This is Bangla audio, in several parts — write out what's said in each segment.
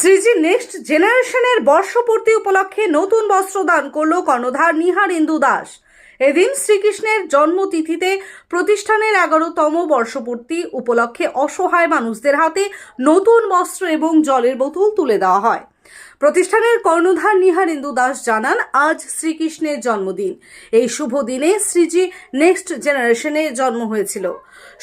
শ্রীজি নেক্সট জেনারেশনের বর্ষপূর্তি উপলক্ষে নতুন বস্ত্র দান করল কর্ণধার নিহার ইন্দু দাস। এদিন শ্রীকৃষ্ণের জন্মতিথিতে প্রতিষ্ঠানের এগারোতম বর্ষপূর্তি উপলক্ষে অসহায় মানুষদের হাতে নতুন বস্ত্র এবং জলের বোতল তুলে দেওয়া হয়। প্রতিষ্ঠানের কর্ণধার নিহার ইন্দু দাস জানান, আজ শ্রীকৃষ্ণের জন্মদিন। এই শুভ দিনে শ্রীজি নেক্সট জেনারেশনে জন্ম হয়েছিল।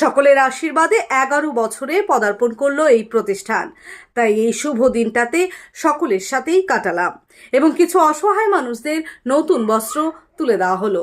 সকলের আশীর্বাদে এগারো বছরে পদার্পণ করল এই প্রতিষ্ঠান। তাই এই শুভ দিনটাতে সকলের সাথেই কাটালাম এবং কিছু অসহায় মানুষদের নতুন বস্ত্র তুলে দেওয়া হলো।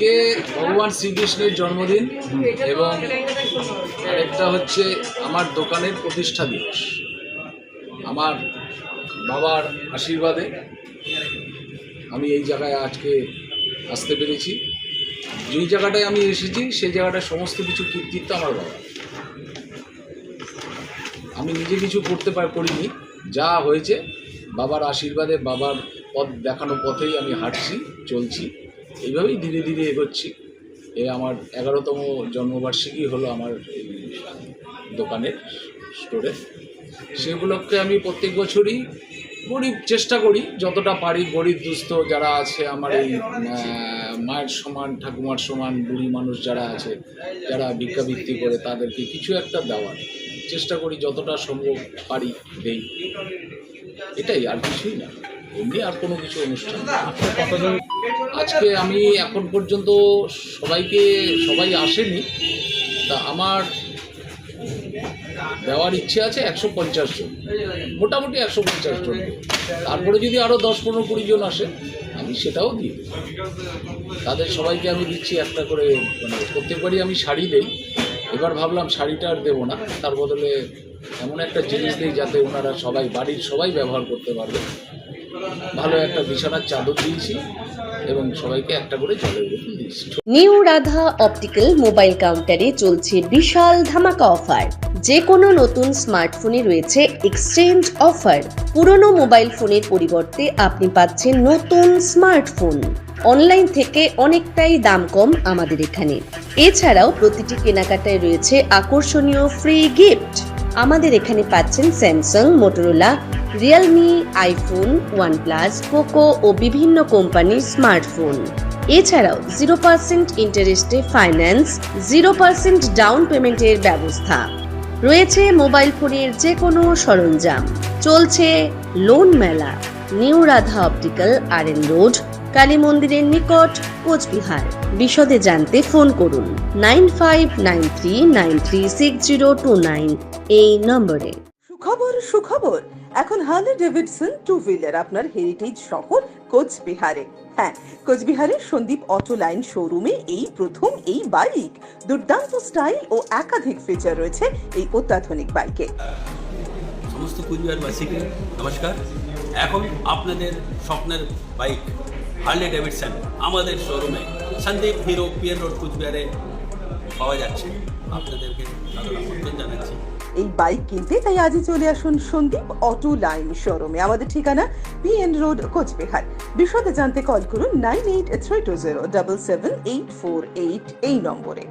কে ভগবান শ্রীকৃষ্ণের জন্মদিন এবং আরেকটা হচ্ছে আমার দোকানের প্রতিষ্ঠা দিবস। আমার বাবার আশীর্বাদে আমি এই জায়গায় আজকে আসতে পেরেছি। যেই জায়গাটায় আমি এসেছি, সেই জায়গাটায় সমস্ত কিছু কৃতিত্ব আমার বাবা। আমি নিজে কিছু করতে পার করিনি। যা হয়েছে, বাবার আশীর্বাদে, বাবার পথ দেখানো পথেই আমি হাঁটছি, চলছি। এইভাবেই ধীরে ধীরে এগোচ্ছি। এ আমার এগারোতম জন্মবার্ষিকী হলো আমার এই দোকানের স্টোরে সে উপলক্ষে আমি প্রত্যেক বছরই গরিব চেষ্টা করি, যতটা পারি, গরিব, দুস্থ যারা আছে, আমার এই মায়ের সমান, ঠাকুমার সমান, বুড়ি মানুষ যারা আছে, যারা ভিক্ষাবৃত্তি করে তাদেরকে কিছু একটা দেওয়ার চেষ্টা করি, যতটা সম্ভব পারি দেই। এটাই, আর কিছুই না। এমনি আর কোনো কিছু অনুষ্ঠান। আজকে আমি এখন পর্যন্ত সবাইকে সবাই আসেনি। তা আমার দেওয়ার ইচ্ছে আছে একশো পঞ্চাশ জন। মোটামুটি একশো পঞ্চাশ জন। তারপরে যদি আরও দশ পনেরো কুড়ি জন আসে আমি সেটাও দিই তাদের সবাইকে আমি দিচ্ছি একটা করে মানে প্রত্যেকবারই আমি শাড়ি দেই। এবার ভাবলাম শাড়িটা আর দেবো না। তার বদলে এমন একটা জিনিস দিই যাতে ওনারা সবাই বাড়ির সবাই ব্যবহার করতে পারবে। ভালো একটা বিছানার চাদর দিয়েছি এবং সবাইকে একটা করে জলের বোতল দিয়েছি। নিউ রাধা অপটিক্যাল মোবাইল কাউন্টারে চলছে বিশাল ধামাকা অফার। যে কোনো নতুন স্মার্টফোনে রয়েছে এক্সচেঞ্জ অফার। পুরনো মোবাইল ফোনের পরিবর্তে আপনি পাচ্ছেন নতুন স্মার্টফোন। অনলাইন থেকে অনেকটাই দাম কম আমাদের এখানে। এছাড়াও প্রতিটি কেনাকাটায় রয়েছে আকর্ষণীয় ফ্রি গিফট। আমাদের এখানে পাচ্ছেন Samsung, Motorola Realme iPhone OnePlus Poco ও বিভিন্ন কোম্পানির স্মার্টফোন এছাড়াও জিরো পার্সেন্ট ইন্টারেস্টে ফাইন্যান্স জিরো পার্সেন্ট ডাউন পেমেন্টের ব্যবস্থা। রয়েছে মোবাইল ফোনের যে কোনো সরঞ্জাম। চলছে লোন মেলা new Radha optical R N road Kali মন্দিরের নিকট, কোচবিহার। বিশদে জানতে ফোন করুন। Nine five nine three nine three six zero two nine এই নম্বরে। সুখবর সুখবর। এখন হার্লে ডেভিডসন টু হুইলার আপনার হেরিটেজ শহর কোচবিহারে। হ্যাঁ কোচবিহারের সন্দীপ অটো লাইন শোরুমে এই প্রথম এই বাইক। দুর্দান্ত স্টাইল ও একাধিক ফিচার রয়েছে এই অত্যাধুনিক বাইকে। সমস্ত কুচবিহারবাসীকে নমস্কার। এখন আপনাদের স্বপ্নের বাইক, হার্লে ডেভিডসন, আমাদের শোরুমে সন্দীপ হিরো পিয়ার রোড কুচবিহারে পাওয়া যাচ্ছে। আপনাদেরকে আমন্ত্রণ জানাচ্ছি। এই বাইক কিনতে, তাই আজই চলে আসুন সন্দীপ অটো লাইন শোরুমে আমাদের ঠিকানা পি এন রোড কোচবিহার। বিশদে জানতে কল করুন nine eight three two zero double seven eight four eight এই নম্বরে।